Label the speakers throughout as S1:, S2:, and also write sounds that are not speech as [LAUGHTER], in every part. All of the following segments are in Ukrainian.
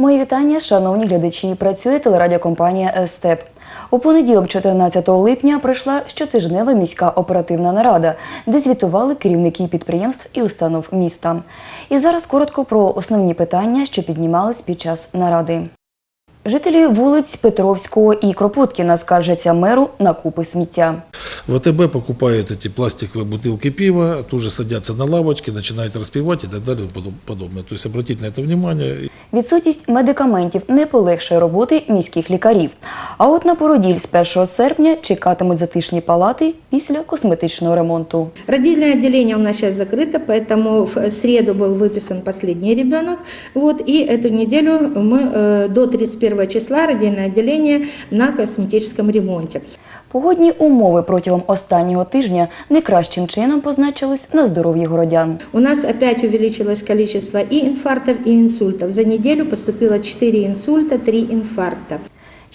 S1: Мої вітання, шановні глядачі. Працює телерадіокомпанія «Естеп». У понеділок, 14 липня, пройшла щотижнева міська оперативна нарада, де звітували керівники підприємств і установ міста. І зараз коротко про основні питання, що піднімались під час наради. Жителі вулиць Петровського і Кропоткіна скаржаться меру на купи сміття.
S2: ВТБ покупает эти пластиковые бутылки пива, тут же садятся на лавочки, начинают распивать и так далее и подоб- подобное. То есть обратить на это внимание.
S1: Відсутність медикаментів не полегшує роботи міських лікарів. А от на породіль з 1 серпня чекатимуть затишні палати після косметичного ремонту.
S3: Родильное отделение у нас сейчас закрыто, поэтому в среду был выписан последний ребенок. Вот, и эту неделю мы э, до 31 числа родильное отделение на косметическом ремонте.
S1: Погодні умови протягом останнього тижня не кращим чином позначились на здоров'ї городян.
S3: У нас опять увеличилось количество і інфарктів, і інсультів. За неділю поступило 4 інсульта, 3 инфаркта.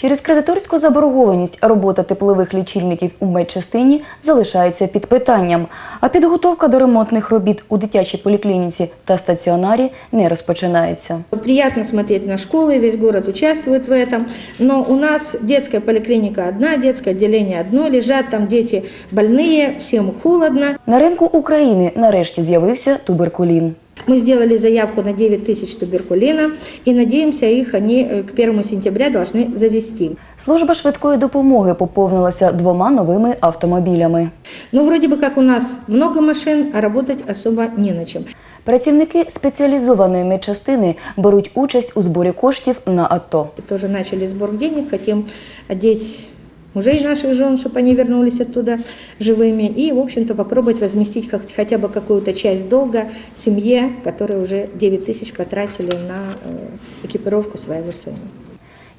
S1: Через кредиторську заборгованість робота теплових лічильників у медчастині залишається під питанням, а підготовка до ремонтних робіт у дитячій поліклініці та стаціонарі не розпочинається.
S3: Приятно смотреть на школы, весь город участвует в этом, но у нас детская поликлиника одна, детское отделение одно, лежат там дети больные, всем холодно.
S1: На ринку України нарешті з'явився туберкулін.
S3: Мы сделали заявку на 9 тысяч туберкулина и надеемся, их они э, к 1 сентября должны завести.
S1: Служба швидкої допомоги поповнилася двома новими автомобілями.
S3: Но вроде бы как у нас много машин, а работать особо не на чем.
S1: Працівники спеціалізованої медчастини беруть участь у зборі коштів на АТО.
S3: Тоже начали сбор денег, хотим одеть мужей наших жен, чтобы они вернулись оттуда живыми, и, в общем-то, попробовать возместить хоть- хотя бы какую-то часть долга семье, которые уже 9 тысяч потратили на э, экипировку своего сына.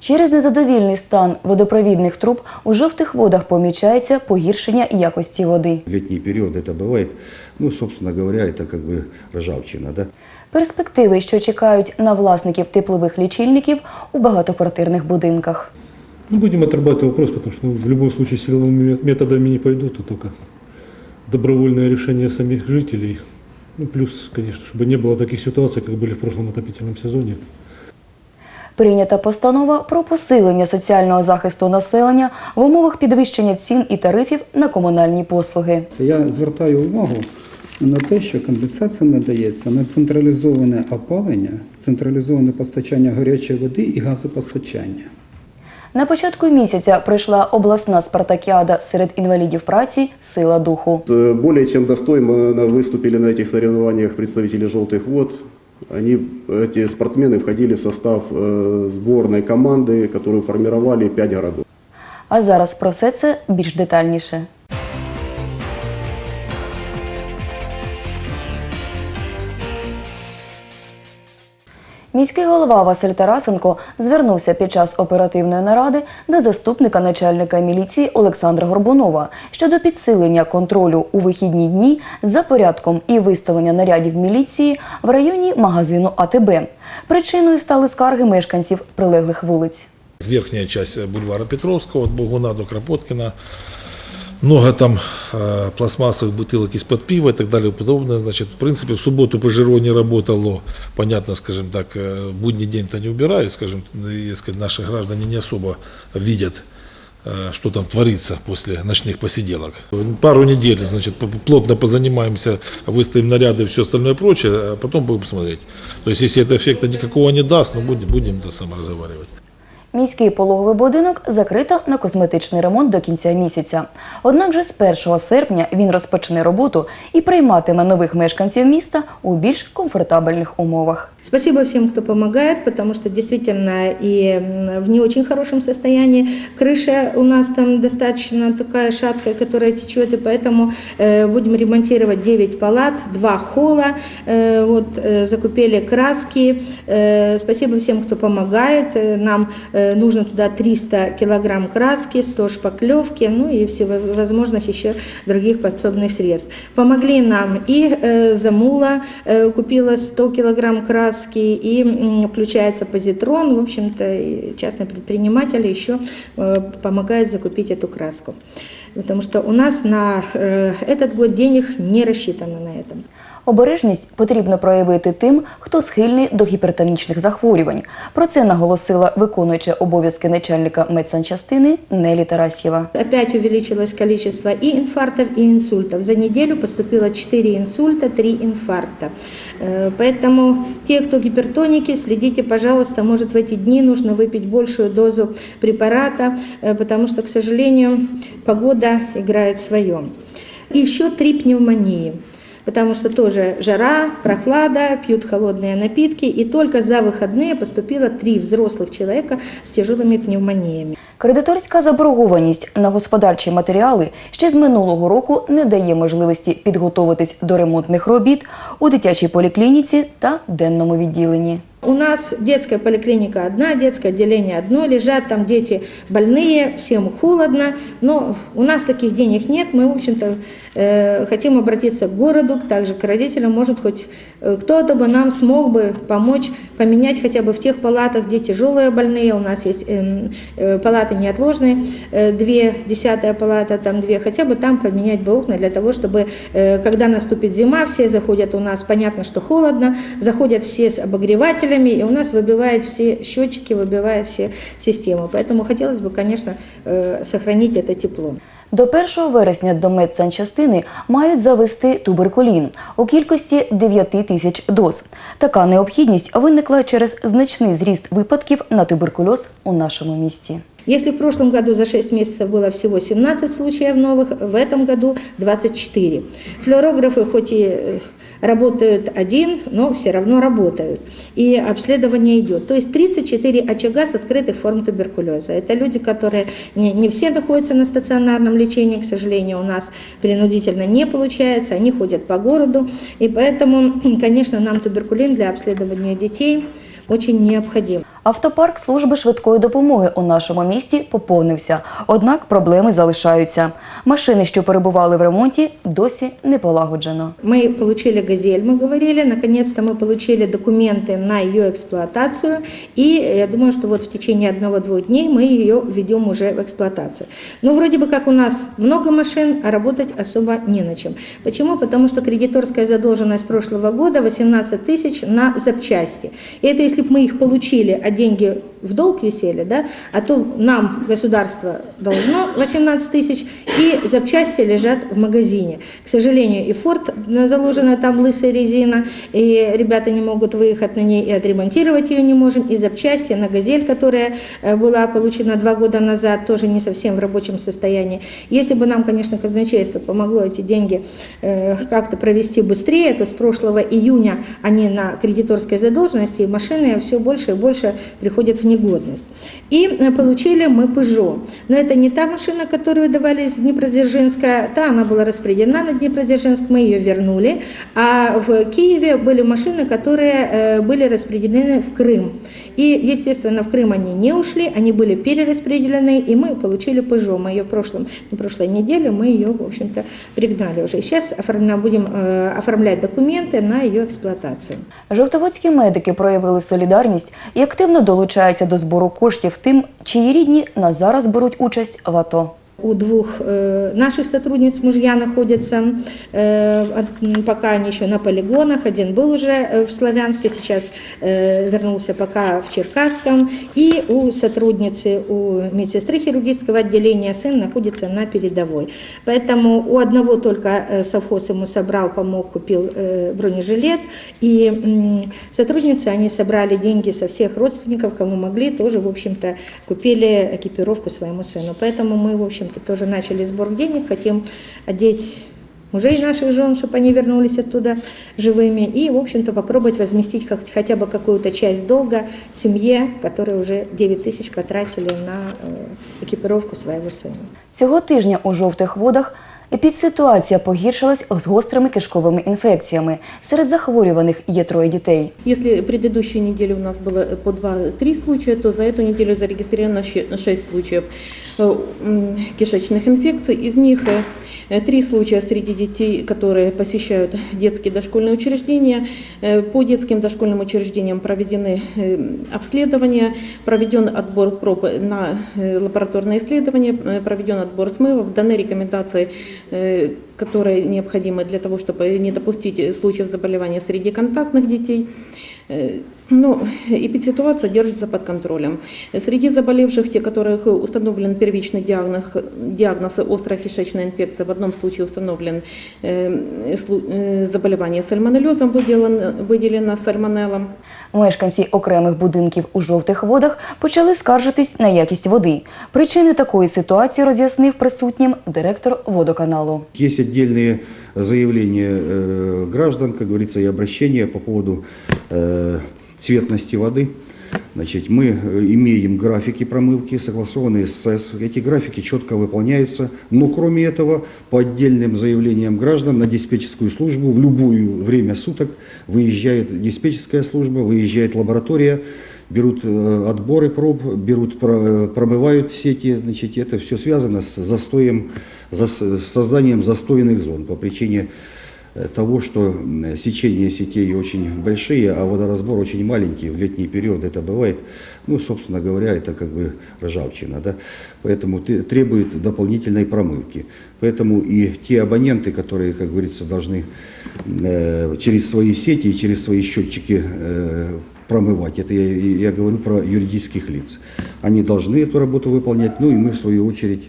S1: Через незадовільний стан водопровідних труб у жовтих водах помічається погіршення якості води.
S4: В летний период это бывает, ну, собственно говоря, это как бы ржавчина, да.
S1: Перспективи, що чекають на власників теплових лічильників у багатоквартирних будинках.
S5: Ну, будем отрабатывать вопрос, потому что ну, в любом случае силовыми мет- методами не пойдут, а только добровольное решение самих жителей. Ну, плюс, конечно, чтобы не было таких ситуаций, как были в прошлом отопительном сезоне.
S1: Прийнята постанова про посилення соціального захисту населення в умовах підвищення цін і тарифів на комунальні послуги.
S6: Я звертаю увагу на те, що компенсація надається на централізоване опалення, централізоване постачання гарячої води і газопостачання.
S1: На початку місяця прийшла обласна спартакіада серед інвалідів праці Сила духу.
S7: Э, Более чем достойно выступили на этих соревнованиях представители «желтых вод». Они, эти спортсмены входили в состав э, сборной команды, которую формировали пять городов.
S1: А зараз про все це більш детальніше. Міський голова Василь Тарасенко звернувся під час оперативної наради до заступника начальника міліції Олександра Горбунова щодо підсилення контролю у вихідні дні за порядком і виставлення нарядів міліції в районі магазину АТБ. Причиною стали скарги мешканців прилеглих вулиць.
S2: Верхняя часть бульвара Петровского, от Болгуна до Кропоткина. Много там э, пластмассовых бутылок из-под пива и так далее и подобное. Значит, в принципе, в субботу Пежиро не работало. Понятно, скажем так, э, будний день-то не убирают, скажем, и, сказать, наши граждане не особо видят э, что там творится после ночных посиделок. Пару недель, значит, плотно позанимаемся, выставим наряды и все остальное прочее, а потом будем смотреть. То есть, если это эффекта никакого не даст, ну, будем, будем это разговаривать.
S1: Міський пологовий будинок закрито на косметичний ремонт до кінця місяця. Однак же з 1 серпня він розпочне роботу і прийматиме нових мешканців міста у більш комфортабельних умовах.
S3: Спасибо всем, кто помогает, потому что действительно и в не очень хорошем состоянии. Крыша у нас там достаточно такая шаткая, которая течет, и поэтому э, будем ремонтировать 9 палат, 2 холла, э, вот, э, закупили краски. Спасибо всем, кто помогает. Нам нужно туда 300 килограмм краски, 100 шпаклевки, ну и всевозможных еще других подсобных средств. Помогли нам и Замула купила 100 килограмм краски, и м, включается позитрон. В общем-то, и частные предприниматели еще э, помогают закупить эту краску. Потому что у нас на э, этот год денег не рассчитано на этом.
S1: Обережність потрібно проявити тим, хто схильний до гіпертонічних захворювань. Про це наголосила виконуюча обов'язки начальника медсанчастини Нелі Тарасєва.
S3: Опять увеличилось количество и инфарктов, и инсультов. За неделю поступило 4 инсульта, 3 инфаркта. Э, Поэтому те, кто гипертоники, следите, пожалуйста, может в эти дни нужно выпить большую дозу препарата, э, потому что, к сожалению, погода играет свое. И еще три пневмонии. Потому что тоже жара, прохлада, пьют холодные напитки. И только за выходные поступило три взрослых человека с тяжелыми пневмониями.
S1: Кредиторська заборгованість на господарчі матеріали ще з минулого року не дає можливості підготуватись до ремонтних робіт у дитячій поліклініці та денному відділенні.
S3: У нас детская поликлиника одна, детское отделение одно, лежат там дети больные, всем холодно, но у нас таких денег нет, мы, в общем-то, э, хотим обратиться к городу, также к родителям, может, хоть э, кто-то бы нам смог бы помочь поменять хотя бы в тех палатах, где тяжелые больные, у нас есть эм, э, палаты неотложные, э, две, десятая палата, там две, хотя бы там поменять бы окна для того, чтобы, э, когда наступит зима, все заходят у нас, понятно, что холодно, заходят все с обогревателями, и у нас выбивает все счетчики, выбивает все системы. Поэтому хотелось бы, конечно, э, сохранить это тепло.
S1: До 1 вересня до медсанчастини мають завести туберкулін у кількості 9 тисяч доз. Така необхідність виникла через значний зріст випадків на туберкульоз у нашому місті.
S3: Если в прошлом году за 6 месяцев было всего 17 случаев новых, в этом году 24. Флюорографы хоть и э, работают один, но все равно работают. И обследование идет. То есть 34 очага с открытых форм туберкулеза. Это люди, которые не, не все находятся на стационарном лечении, к сожалению, у нас принудительно не получается, они ходят по городу. И поэтому, конечно, нам туберкулин для обследования детей очень необходим.
S1: Автопарк служби швидкої допомоги у нашому місті поповнився, однак проблеми залишаються. Машини, що перебували в ремонті, досі не полагоджено.
S3: Мы получили «Газель», мы говорили, наконец-то мы получили документы на ее эксплуатацию, и я думаю, что вот в течение одного-двух дней мы ее введем уже в эксплуатацию. Но вроде бы как у нас много машин, а работать особо не на чем. Почему? Потому что кредиторская задолженность прошлого года 18 тысяч на запчасти. И это если бы мы их получили, а деньги в долг висели, да, а то нам государство должно 18 тысяч, и запчасти лежат в магазине. К сожалению, и Форд заложена там лысая резина, и ребята не могут выехать на ней, и отремонтировать ее не можем, и запчасти на «Газель», которая э, была получена два года назад, тоже не совсем в рабочем состоянии. Если бы нам, конечно, казначейство помогло эти деньги э, как-то провести быстрее, то с прошлого июня они на кредиторской задолженности, и машины все больше и больше приходят в негодность. И э, получили мы Peugeot. Но это не та машина, которую давали из Днепродзержинска, та она была распределена на Днепродзержинск, мы ее вернули. А в Киеве были машины, которые э, были распределены в Крым. И, естественно, в Крым они не ушли, они были перераспределены, и мы получили Peugeot. Мы ее в прошлом, на прошлой неделе мы ее, в общем-то, пригнали уже. И сейчас оформля- будем э, оформлять документы на ее эксплуатацию.
S1: Жовтоводські медики проявили солідарність і активно долучаються до збору коштів тим, чиї рідні на зараз беруть участь в АТО.
S3: У двух э, наших сотрудниц мужья находятся, э, пока они еще на полигонах. Один был уже э, в Славянске, сейчас вернулся пока в Черкасском. И у сотрудницы, у медсестры хирургического отделения сын находится на передовой. Поэтому у одного только совхоз ему собрал, помог, купил бронежилет. И сотрудницы, они собрали деньги со всех родственников, кому могли, тоже, в общем-то, купили экипировку своему сыну. Поэтому мы, в общем-то, тоже начали сбор денег, хотим одеть мужей наших жен, чтобы они вернулись оттуда живыми, и, в общем-то, попробовать возместить хоть- хотя бы какую-то часть долга семье, которые уже 9 тысяч потратили на э, экипировку своего сына.
S1: Цього тижня у жовтих водах епідситуація погіршилась з гострими кишковими інфекціями. Серед захворюваних є троє дітей.
S8: Если предыдущей неделе у нас было по 2-3 случая, то за эту неделю зарегистрировано 6 случаев э, м, кишечных инфекций. Из них 3 случая среди детей, которые посещают детские дошкольные учреждения. Э, По детским дошкольным учреждениям проведены э, обследования, проведен отбор проб на э, лабораторные исследования, э, проведен отбор смывов, даны рекомендации э, которые необходимы для того, чтобы не допустить случаев заболевания среди контактных детей. Э, Ну, эпидситуация держится под контролем. Среди заболевших, те, которых установлен первичный диагноз, диагноз острая кишечная инфекция, в одном случае установлен э, слу- э, заболевание сальмонеллезом, выделено, выделено сальмонеллом.
S1: Мешканці окремих будинків у жовтих водах почали скаржитись на якість води. Причини такої ситуації роз'яснив присутнім директор водоканалу.
S4: Есть отдельные заявления э, граждан, как говорится, и обращения по поводу э, цветности воды. Значит, мы э, имеем графики промывки, согласованные с СЭС. Эти графики четко выполняются. Но кроме этого, по отдельным заявлениям граждан на диспетчерскую службу в любое время суток выезжает диспетчерская служба, выезжает лаборатория, берут э, отборы проб, берут, э, промывают сети. Значит, это все связано с застоем, зас- с созданием застойных зон по причине того, что сечение сетей очень большие, а водоразбор очень маленький. В летний период это бывает, ну, собственно говоря, это как бы ржавчина, да, поэтому требует дополнительной промывки. Поэтому и те абоненты, которые, как говорится, должны э, через свои сети и через свои счетчики э, промывать, это я, я говорю про юридических лиц, они должны эту работу выполнять, ну и мы в свою очередь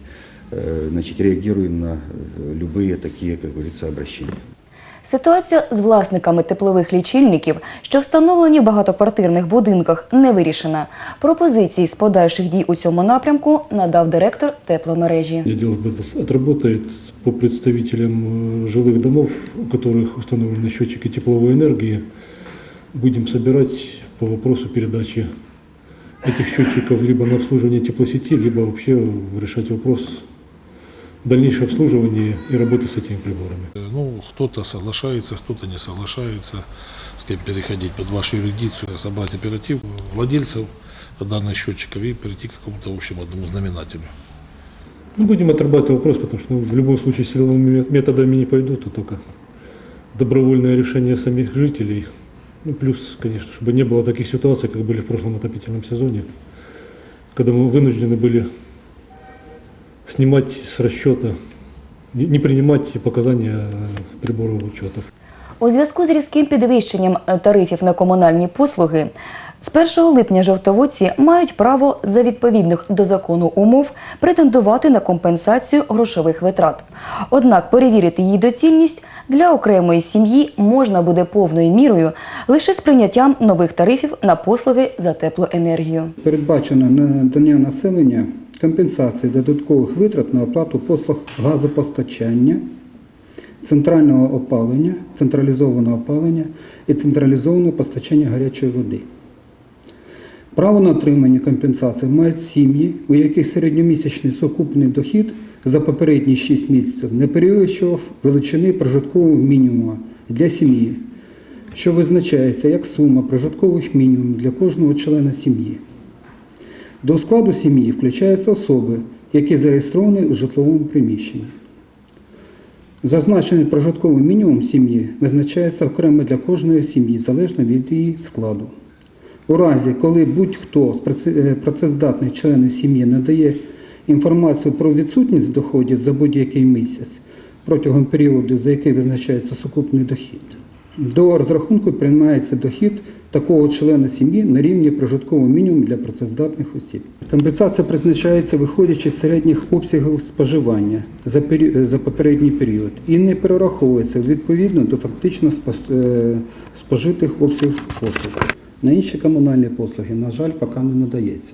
S4: э, значит, реагируем на э, любые такие, как говорится, обращения.
S1: Ситуація з власниками теплових лічильників, що встановлені в багатоквартирних будинках, не вирішена. Пропозиції з подальших дій у цьому напрямку надав директор тепломережі.
S5: Отдел СБТС отработает по представителям э, жилых домов, у которых установлены счетчики тепловой энергии. Будем собирать по вопросу передачи этих счетчиков либо на обслуживание теплосети, либо вообще решать вопрос дальнейшего обслуживания и работы с этими приборами.
S2: Э, Ну, кто-то соглашается, кто-то не соглашается, с кем переходить под вашу юрисдикцию, собрать оператив владельцев данных счетчиков и перейти к какому-то общему одному знаменателю.
S5: Ну, будем отрабатывать вопрос, потому что ну, в любом случае силовыми мет- методами не пойдут, то только добровольное решение самих жителей. Ну, плюс, конечно, чтобы не было таких ситуаций, как были в прошлом отопительном сезоне, когда мы вынуждены были снимать с расчета, не принимать показания приборов учетов.
S1: У зв'язку з різким підвищенням е, тарифів на комунальні послуги з 1 липня жовтоводці мають право за відповідних до закону умов претендувати на компенсацію грошових витрат. Однак перевірити її доцільність для окремої сім'ї можна буде повною мірою лише з прийняттям нових тарифів на послуги за теплоенергію.
S6: Передбачено надання населення компенсації додаткових витрат на оплату послуг газопостачання, центрального опалення, централізованого опалення і централізованого постачання гарячої води. Право на отримання компенсації мають сім'ї, у яких середньомісячний сукупний дохід за попередні 6 місяців не перевищував величини прожиткового мінімуму для сім'ї, що визначається як сума прожиткових мінімумів для кожного члена сім'ї. До складу сім'ї включаються особи, які зареєстровані у житловому приміщенні. Зазначений прожитковий мінімум сім'ї визначається окремо для кожної сім'ї, залежно від її складу. У разі, коли будь-хто з е, працездатних членів сім'ї надає інформацію про відсутність доходів за будь-який місяць протягом періоду, за який визначається сукупний дохід, до розрахунку приймається дохід такого члена сім'ї на рівні прожиткового мінімуму для працездатних осіб. Компенсація призначається виходячи з середніх обсягів споживання за, пері- за попередній період і не перераховується відповідно до фактично спос- е, спожитих обсягів послуг. На інші комунальні послуги, на жаль, поки не надається.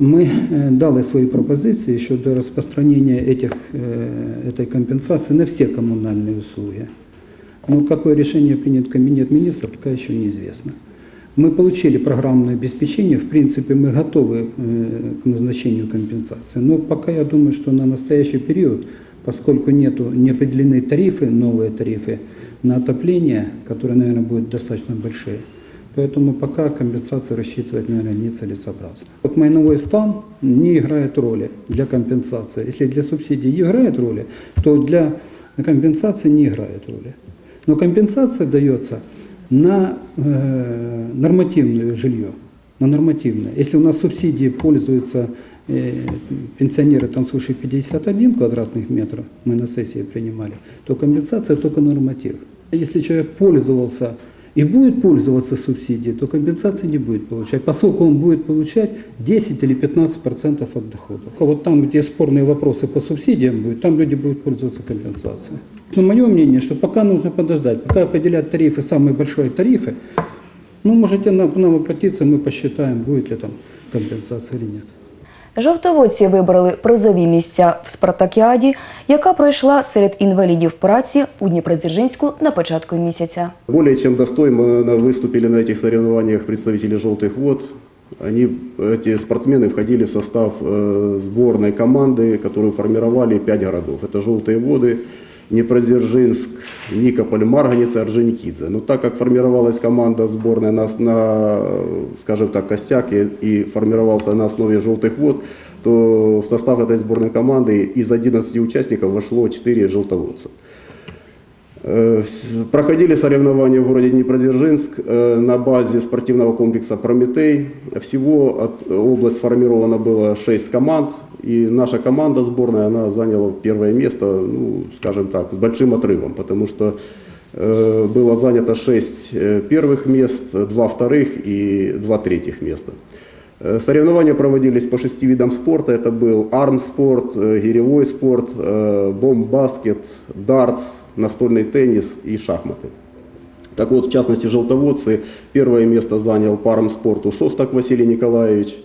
S6: Мы э, дали свои пропозиции щодо распространения этих, э, этой компенсации на все коммунальные услуги. Но какое решение примет Кабинет министров, пока еще неизвестно. Мы получили программное обеспечение, в принципе, мы готовы э, к назначению компенсации. Но пока я думаю, что на настоящий период, поскольку нету, не определены тарифы, новые тарифы на отопление, которые, наверное, будут достаточно большие, Поэтому пока компенсацию рассчитывать, наверное, нецелесообразно. Вот майновой стан не играет роли для компенсации. Если для субсидий играет роли, то для компенсации не играет роли. Но компенсация дается на э, нормативное жилье, на нормативное. Если у нас субсидии пользуются э, пенсионеры там свыше 51 квадратных метров, мы на сессии принимали, то компенсация только норматив. Если человек пользовался и будет пользоваться субсидией, то компенсации не будет получать, поскольку он будет получать 10 или 15 процентов от дохода. А Вот там, где спорные вопросы по субсидиям будут, там люди будут пользоваться компенсацией. Но мое мнение, что пока нужно подождать, пока определят тарифы, самые большие тарифы, ну, можете нам, к нам обратиться, мы посчитаем, будет ли там компенсация или нет.
S1: Жовтоводці вибрали призові місця в спартакіаді, яка пройшла серед інвалідів праці у Дніпродзержинську на початку місяця.
S7: Более чем достойно выступили на этих соревнованиях представители «желтых вод». Они, эти спортсмены входили в состав э, сборной команды, которую формировали пять городов. Это «желтые воды», Днепродзержинск, Никополь, Марганица, Орджоникидзе. Но так как формировалась команда сборная на, на скажем так, костяк и, и формировался на основе «желтых вод», то в состав этой сборной команды из 11 участников вошло 4 желтоводца. Э, Проходили соревнования в городе Днепродзержинск э, на базе спортивного комплекса «Прометей». Всего от, область сформирована было 6 команд, и наша команда сборная, она заняла первое место, ну, скажем так, с большим отрывом, потому что э, было занято 6 первых мест, 2 вторых и 2 третьих места. Соревнования проводились по шести видам спорта. Это был армспорт, гиревой спорт, бомбаскет, дартс, настольный теннис и шахматы. Так вот, в частности, желтоводцы первое место занял по армспорту Шостак Василий Николаевич.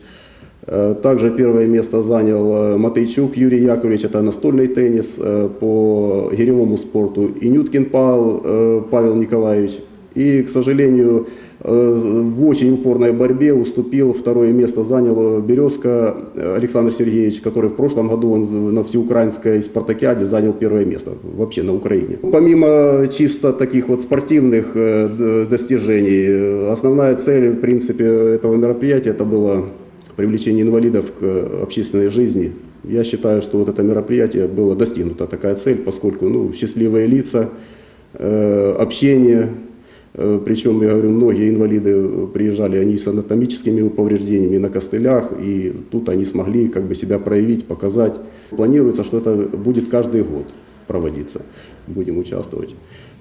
S7: Э, Также первое место занял э, Матейчук Юрий Яковлевич, это настольный теннис. Э, По гиревому спорту Инюткин Павел, э, Павел Николаевич. И, к сожалению, э, в очень упорной борьбе уступил, второе место занял э, Березка э, Александр Сергеевич, который в прошлом году он на всеукраинской спартакиаде занял первое место вообще на Украине. Помимо чисто таких вот спортивных э, д- достижений, э, основная цель, в принципе, этого мероприятия это было привлечение инвалидов к э, общественной жизни. Я считаю, что вот это мероприятие было достигнуто, такая цель, поскольку ну, счастливые лица, э, общение, Э, Причем, я говорю, многие инвалиды э, приезжали, они с анатомическими повреждениями на костылях, и тут они смогли как бы себя проявить, показать. Планируется, что это будет каждый год проводиться. Будем участвовать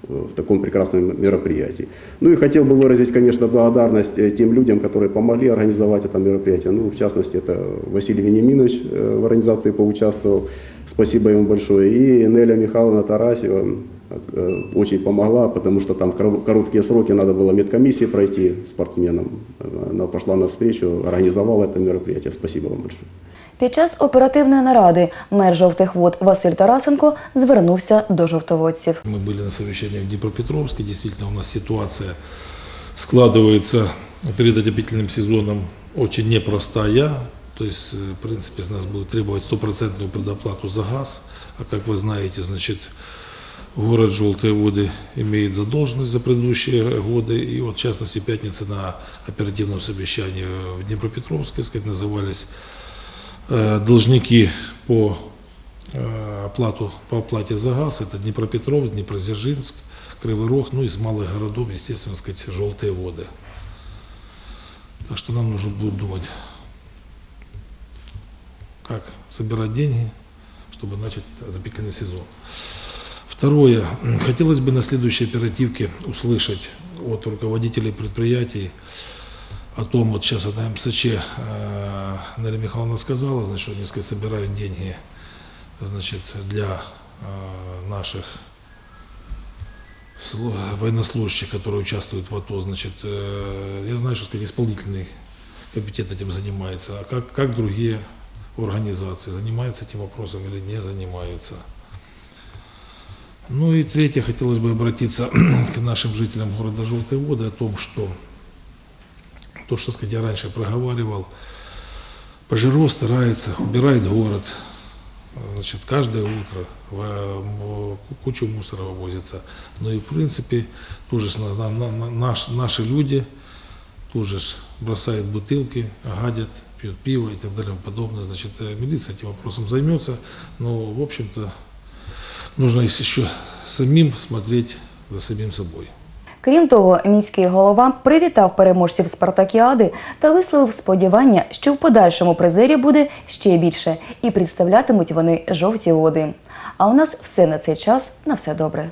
S7: э, в таком прекрасном мероприятии. Ну и хотел бы выразить, конечно, благодарность э, тем людям, которые помогли организовать это мероприятие. Ну, в частности, это Василий Вениаминович э, в организации поучаствовал. Спасибо ему большое. И Неля Михайловна Тарасева, э, очень помогла, потому что там в кор- короткие сроки надо было медкомиссии пройти спортсменам. Э, Она пошла навстречу, организовала это мероприятие. Спасибо вам большое.
S1: Під час оперативної наради мер жовтих вод Василь Тарасенко звернувся до жовтоводців.
S2: Мы были на совещании в Днепропетровске. Действительно, у нас ситуация складывается перед отопительным сезоном очень непростая. То есть, э, в принципе, с нас будет требовать стопроцентную предоплату за газ. А как вы знаете, значит, город Желтые воды имеет задолженность за предыдущие годы. И вот, в частности, в пятнице на оперативном совещании в Днепропетровске, так сказать, назывались э, должники по э, оплату, по оплате за газ. Это Днепропетровск, Днепродзержинск, Кривый Рог, ну и из малых городов, естественно, сказать, желтые воды. Так что нам нужно будет думать, как собирать деньги, чтобы начать отопительный сезон. Второе. Хотелось бы на следующей оперативке услышать от руководителей предприятий о том, вот сейчас на МСЧ э, Наля Михайловна сказала, значит, что сказать, собирают деньги значит, для э, наших слу- военнослужащих, которые участвуют в АТО, значит, э, я знаю, что сказать, исполнительный комитет этим занимается, а как, как другие организации занимаются этим вопросом или не занимаются. Ну и третье, хотелось бы обратиться [CLEARS THROAT] к нашим жителям города Желтые воды о том, что то, что сказать, я раньше проговаривал, Пожиро старается, убирает город, значит, каждое утро кучу мусора вывозится. Ну и в принципе тоже наш- наши люди тоже бросают бутылки, гадят, пьют пиво и так далее и подобное. Значит, э, милиция этим вопросом займется, но в общем-то нужно еще самим смотреть за самим собой.
S1: Крім того, міський голова привітав переможців спартакіади та висловив сподівання, що в подальшому призері буде ще більше і представлятимуть вони жовті води. А у нас все на цей час. На все добре.